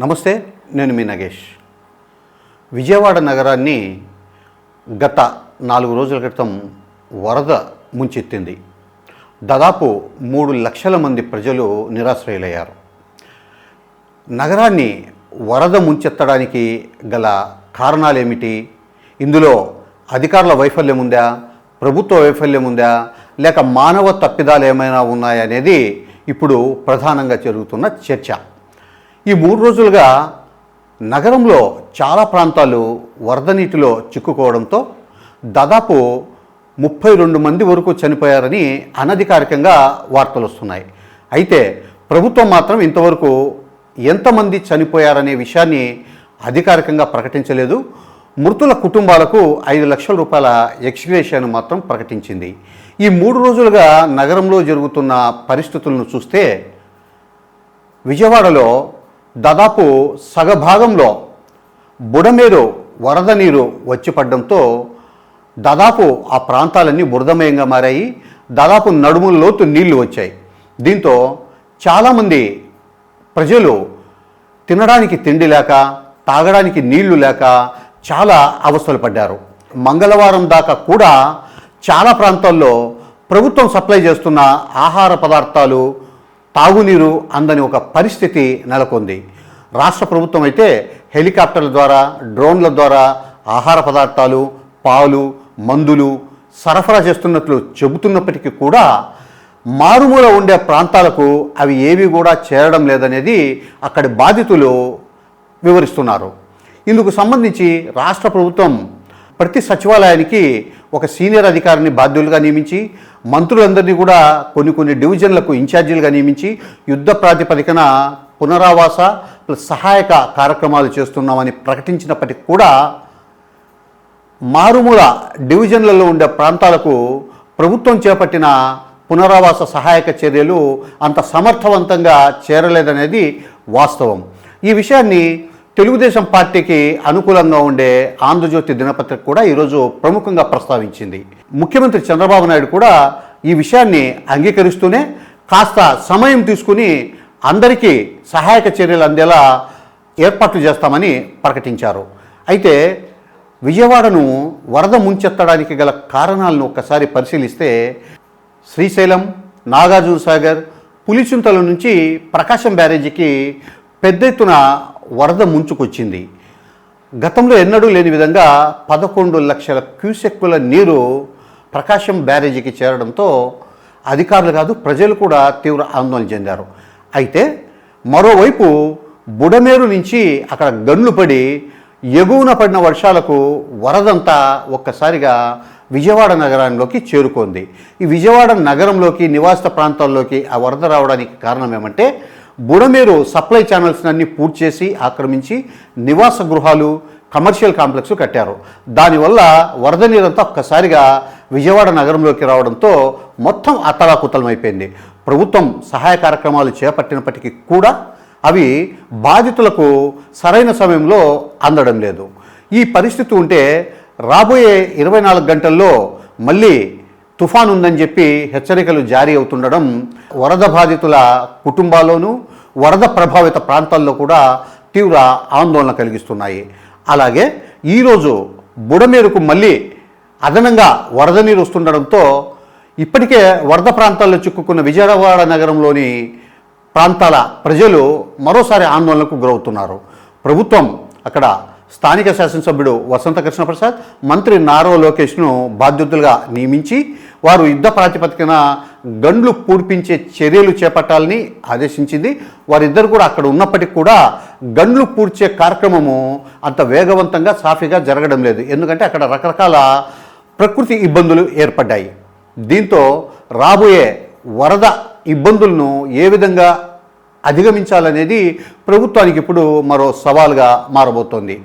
నమస్తే నేను మీ నగేష్. విజయవాడ నగరాన్ని గత నాలుగు రోజుల క్రితం వరద ముంచెత్తింది. దాదాపు మూడు లక్షల మంది ప్రజలు నిరాశ్రయులయ్యారు. నగరాన్ని వరద ముంచెత్తడానికి గల కారణాలేమిటి? ఇందులో అధికారుల వైఫల్యం ఉందా? ప్రభుత్వ వైఫల్యం ఉందా? లేక మానవ తప్పిదాలు ఏమైనా ఉన్నాయనేది ఇప్పుడు ప్రధానంగా జరుగుతున్న చర్చ. ఈ మూడు రోజులుగా నగరంలో చాలా ప్రాంతాలు వరద నీటిలో చిక్కుకోవడంతో దాదాపు ముప్పై రెండు మంది వరకు చనిపోయారని అనధికారికంగా వార్తలు వస్తున్నాయి. అయితే ప్రభుత్వం మాత్రం ఇంతవరకు ఎంతమంది చనిపోయారనే విషయాన్ని అధికారికంగా ప్రకటించలేదు. మృతుల కుటుంబాలకు ఐదు లక్షల రూపాయల ఎక్స్గ్రేషన్ మాత్రం ప్రకటించింది. ఈ మూడు రోజులుగా నగరంలో జరుగుతున్న పరిస్థితులను చూస్తే విజయవాడలో దాదాపు సగభాగంలో బుడమేరు వరద నీరు వచ్చి పడడంతో దాదాపు ఆ ప్రాంతాలన్నీ బురదమయంగా మారాయి. దాదాపు నడుముల లోతు నీళ్ళు వచ్చాయి. దీంతో చాలామంది ప్రజలు తినడానికి తిండి లేక తాగడానికి నీళ్ళు లేక చాలా అవస్థలు పడ్డారు. మంగళవారం దాకా కూడా చాలా ప్రాంతాల్లో ప్రభుత్వం సప్లై చేస్తున్న ఆహార పదార్థాలు తాగునీరు అందని ఒక పరిస్థితి నెలకొంది. రాష్ట్ర ప్రభుత్వం అయితే హెలికాప్టర్ల ద్వారా డ్రోన్ల ద్వారా ఆహార పదార్థాలు పాలు మందులు సరఫరా చేస్తున్నట్లు చెబుతున్నప్పటికీ కూడా మారుమూల ఉండే ప్రాంతాలకు అవి ఏవి కూడా చేరడం లేదనేది అక్కడి బాధితులు వివరిస్తున్నారు. ఇందుకు సంబంధించి రాష్ట్ర ప్రభుత్వం ప్రతి సచివాలయానికి ఒక సీనియర్ అధికారిని బాధ్యులుగా నియమించి మంత్రులందరినీ కూడా కొన్ని కొన్ని డివిజన్లకు ఇన్ఛార్జీలుగా నియమించి యుద్ధ ప్రాతిపదికన పునరావాస ప్లస్ సహాయక కార్యక్రమాలు చేస్తున్నామని ప్రకటించినప్పటికీ కూడా మారుమూల డివిజన్లలో ఉండే ప్రాంతాలకు ప్రభుత్వం చేపట్టిన పునరావాస సహాయక చర్యలు అంత సమర్థవంతంగా చేరలేదనేది వాస్తవం. ఈ విషయాన్ని తెలుగుదేశం పార్టీకి అనుకూలంగా ఉండే ఆంధ్రజ్యోతి దినపత్రిక కూడా ఈరోజు ప్రముఖంగా ప్రస్తావించింది. ముఖ్యమంత్రి చంద్రబాబు నాయుడు కూడా ఈ విషయాన్ని అంగీకరిస్తూనే కాస్త సమయం తీసుకుని అందరికీ సహాయక చర్యలు అందేలా ఏర్పాట్లు చేస్తామని ప్రకటించారు. అయితే విజయవాడను వరద ముంచెత్తడానికి గల కారణాలను ఒక్కసారి పరిశీలిస్తే శ్రీశైలం నాగార్జున సాగర్ పులిచింతల నుంచి ప్రకాశం బ్యారేజీకి పెద్ద ఎత్తున వరద ముంచుకొచ్చింది. గతంలో ఎన్నడూ లేని విధంగా పదకొండు లక్షల క్యూసెక్కుల నీరు ప్రకాశం బ్యారేజీకి చేరడంతో అధికారులు కాదు ప్రజలు కూడా తీవ్ర ఆందోళన చెందారు. అయితే మరోవైపు బుడమేరు నుంచి అక్కడ గన్లు పడి ఎగువన పడిన వర్షాలకు వరదంతా ఒక్కసారిగా విజయవాడ నగరంలోకి చేరుకుంది. ఈ విజయవాడ నగరంలోకి నివాస ప్రాంతాల్లోకి ఆ వరద రావడానికి కారణం ఏమంటే బుడమేరు సప్లై ఛానల్స్ అన్ని పూర్తి చేసి ఆక్రమించి నివాస గృహాలు కమర్షియల్ కాంప్లెక్స్ కట్టారు. దానివల్ల వరద నీరంతా ఒక్కసారిగా విజయవాడ నగరంలోకి రావడంతో మొత్తం అతలాకుతలమైపోయింది. ప్రభుత్వం సహాయ కార్యక్రమాలు చేపట్టినప్పటికీ కూడా అవి బాధితులకు సరైన సమయంలో అందడం లేదు. ఈ పరిస్థితి ఉంటే రాబోయే ఇరవై నాలుగు గంటల్లో మళ్ళీ తుఫాన్ ఉందని చెప్పి హెచ్చరికలు జారీ అవుతుండడం వరద బాధితుల కుటుంబాల్లోనూ వరద ప్రభావిత ప్రాంతాల్లో కూడా తీవ్ర ఆందోళన కలిగిస్తున్నాయి. అలాగే ఈరోజు బుడమేరుకు మళ్ళీ అదనంగా వరద నీరు వస్తుండడంతో ఇప్పటికే వరద ప్రాంతాల్లో చిక్కుకున్న విజయవాడ నగరంలోని ప్రాంతాల ప్రజలు మరోసారి ఆందోళనకు గురవుతున్నారు. ప్రభుత్వం అక్కడ స్థానిక శాసనసభ్యుడు వసంత కృష్ణప్రసాద్ మంత్రి నారో లోకేష్ను బాధ్యతలుగా నియమించి వారు యుద్ధ ప్రాతిపదికన గండ్లు పూడ్పించే చర్యలు చేపట్టాలని ఆదేశించింది. వారిద్దరు కూడా అక్కడ ఉన్నప్పటికీ కూడా గండ్లు పూడ్చే కార్యక్రమము అంత వేగవంతంగా సాఫీగా జరగడం లేదు. ఎందుకంటే అక్కడ రకరకాల ప్రకృతి ఇబ్బందులు ఏర్పడ్డాయి. దీంతో రాబోయే వరద ఇబ్బందులను ఏ విధంగా అధిగమించాలనేది ప్రభుత్వానికి ఇప్పుడు మరో సవాల్గా మారబోతోంది.